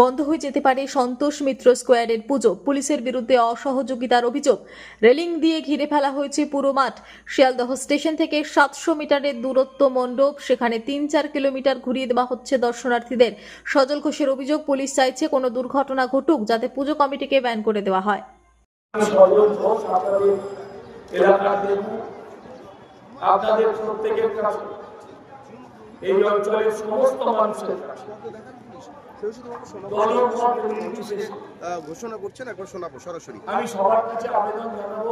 বন্ধ হয়ে যেতে পারে সন্তোষ মিত্র স্কোয়ারের পুজো। পুলিশের বিরুদ্ধে অসহযোগিতার অভিযোগ। রেলিং দিয়ে ঘিরে ফেলা হয়েছে পুরো মাঠ। শিয়ালদহ স্টেশন থেকে সাতশো মিটারের দূরত্ব মণ্ডপ। সেখানে তিন চার কিলোমিটার ঘুরিয়ে দেওয়া হচ্ছে দর্শনার্থীদের। সজল ঘোষের অভিযোগ, পুলিশ চাইছে কোনো দুর্ঘটনা ঘটুক যাতে পুজো কমিটিকে ব্যান করে দেওয়া হয়। আপনাদের প্রত্যেকের কাছে এই অঞ্চলের সমস্ত মানুষের দলীয় মত নির্বিশেষে ঘোষণা করছেন একবার শোনাবো সরাসরি। আমি সবার কাছে আবেদন জানাব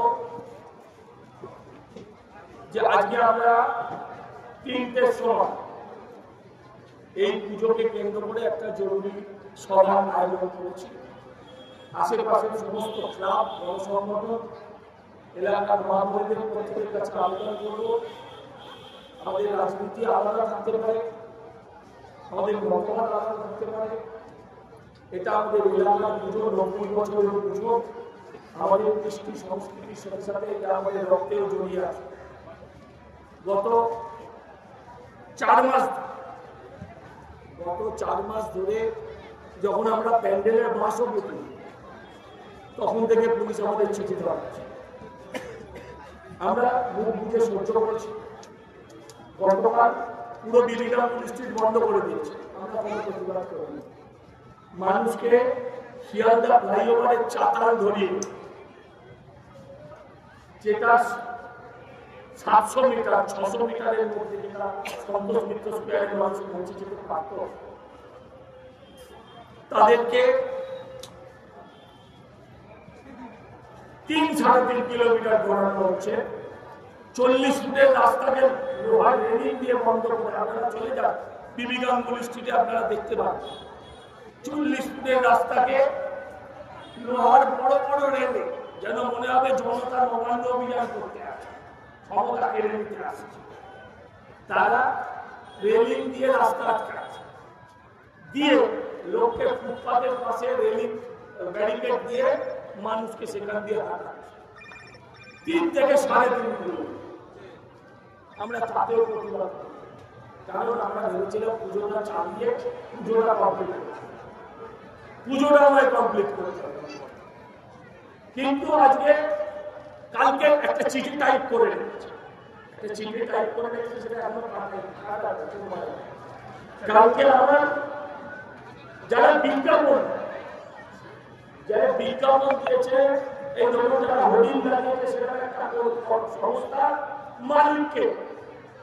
যে আজকে আমরা তিনটের সময় এই পুজোকে কেন্দ্র করে একটা জরুরি সভার আয়োজন করেছি। আশেপাশের সমস্ত ক্লাব জনসংগঠন এলাকার মা বোনদের প্রত্যেকের কাছে আবেদন করব। আমাদের রাজনীতি আলাদা থাকতে পারে। আমাদের মতামত আলাদা থাকতে পারে। এটা আমাদের এলাকার পুজো নব্বই বছরের পুজো আমাদের কৃষ্টি সংস্কৃতির সাথে সাথে এটা আমাদের রক্তেও জড়িয়ে আছে। গত চার মাস গত চার মাস ধরে যখন আমরা প্যান্ডেলের বাঁশও বুঝি তখন থেকে পুলিশ আমাদের চিঠি দেওয়া হচ্ছে। আমরা মুখ বুঝে সহ্য করেছি। গতকাল পুরো বিলিগ্রাম স্ট্রিট বন্ধ করে করিনি। মানুষকে শিয়ালদা ফ্লাইওভারের চাতাল ধরিয়ে যেটা সাতশো মিটার, ছশো মিটারের মধ্যে যেটা মিত্র স্কোয়ারের মানুষ পৌঁছে যেতে পারত, তাদেরকে তিন সাড়ে তিন কিলোমিটার ঘোরানো হচ্ছে। চল্লিশ ফুটের রাস্তাকে লোহার রেলিং দিয়ে বন্ধ করে আপনারা চলে যান। বিবি গাঙ্গুলি স্ট্রিটে আপনারা দেখতে পান। চল্লিশ ফুটের রাস্তাকে লোহার বড় বড় রেলে, যেন মনে হবে জনতা নবান্ন অভিযান করতে আসে ক্ষমতা কেড়ে নিতে আসছে। তারা রেলিং দিয়ে রাস্তা আটকাচ্ছে দিয়ে লোককে ফুটপাতের পাশে রেলিং, ব্যারিকেড দিয়ে মানুষকে সেখান দিয়ে হাঁটাচ্ছে। তিন থেকে সাড়ে তিন কিলোমিটার। আমরা তাতেও প্রতিবাদ করি। কারণ আমরা ভেবেছিলাম পুজোটা চালিয়ে পুজোটা কমপ্লিট পুজোটা আমায় কমপ্লিট করতে কিন্তু আজকে কালকে একটা চিঠি টাইপ করে একটা চিঠি টাইপ করে সেটা আছে। কালকে আমার যারা বিজ্ঞাপন যারা বিজ্ঞাপন দিয়েছে, এই যারা হোর্ডিং লাগিয়েছে সেটা একটা সংস্থা মালিককে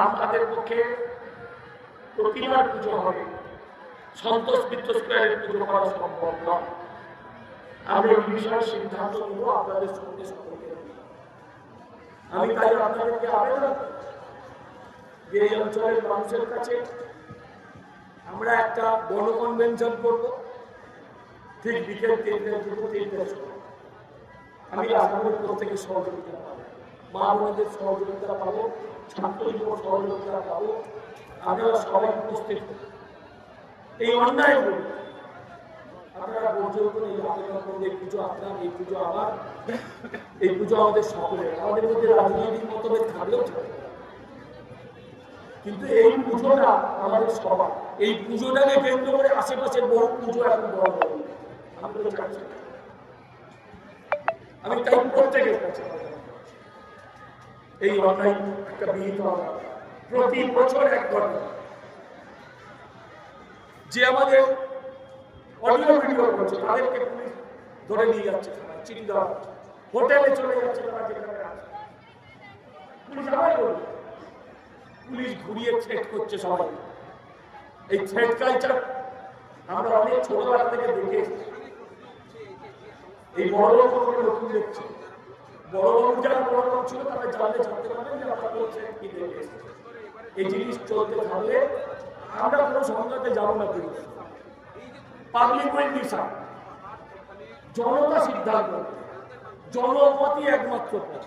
আমাদের পক্ষে প্রতিবার পুজো হবে। সন্তোষ মিত্র স্কোয়ারের পুজো করা সম্ভব নয়। আমি এই বিষয়ে সিদ্ধান্ত নেব, আপনাদের সঙ্গে নিয়ে। আমি তাই আপনাদেরকে আবেদন করি যে এই অঞ্চলের মানুষের কাছে আমরা একটা বড় কনভেনশন করব। ঠিক বিকেল তিনটে দুটো সময়। আমি আপনাদের প্রত্যেকের সহযোগিতা পাবো মা সহযোগিতা পাবো, ছাত্র যুব সহযোগিতা পাবো, আপনারা সবাই উপস্থিত। এই অন্যায় আপনারা বলতে হতেন এই আবেদন করুন এই পুজো আপনার, এই পুজো আমার, এই পুজো আমাদের সকলের। আমাদের মধ্যে রাজনৈতিক মতভেদ থাকলেও কিন্তু এই পুজোটা আমাদের সবার। এই পুজোটাকে কেন্দ্র করে আশেপাশের বহু পুজো এখন বড় আমি তাই প্রত্যেকের কাছে এই অন্যায় একটা বিহিত প্রতি বছর এক ঘটনা যে আমাদের অডিও ভিডিও করছে, তাদেরকে পুলিশ ধরে নিয়ে যাচ্ছে দেওয়া হোটেলে চলে যাচ্ছে তারা যেখানে পুলিশ আমায় বলবে পুলিশ ঘুরিয়ে করছে সবাই। এই থ্রেট কালচার আমরা অনেক ছোটবেলা থেকে দেখে এই বড় লোক নতুন দেখছি। বড় যারা বড় লোক ছিল, তারা জানলে জানতে যে কি দেখে এই জিনিস চলতে থাকলে আমরা কোনো সংঘাতে যাব না পাবলিক জনতা সিদ্ধান্ত। জনমতই একমাত্র পথ।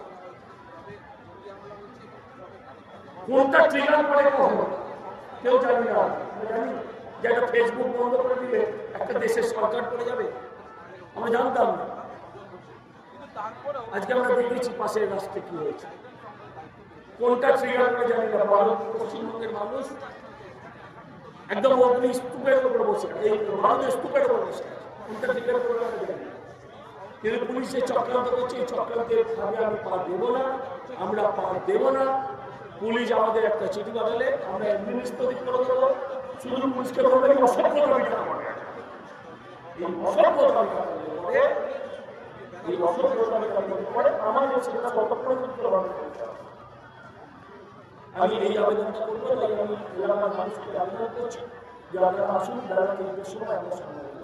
কোনটা ট্রিগার করে কখন? কেউ জানি না। জানি যে একটা ফেসবুক বন্ধ করে দিলে একটা দেশের সরকার করে যাবে। আমরা জানতাম না। আজকে আমরা দেখেছি পাশের রাস্তায় কি হয়েছে কোনটা ট্রিগার করে জানি না, ভারত, পশ্চিমবঙ্গের মানুষ একদম অগ্নি স্তূপের উপর বসে। এই ভারতের স্তূপের উপর বসে। কোনটা ট্রিগার করে আমরা জানি। কিন্তু পুলিশের চক্রান্ত করছে, এই চক্রান্তের ভাবে আমি পা দেব না, আমরা পা দেব না পুলিশ আমাদের একটা চিঠি পাঠালে, আমরা নিস্তদিক করে দেবো শুধু পুলিশকে বলবে এই এই অসভ্যতা বিচার করে আমাদের সেটা কতক্ষণ হবে আমি এই আবেদনটা করব তাই আমি এলাকার মানুষকে আবেদন করছি যে আপনারা আসুন তিনটের সময় আমরা সামনে।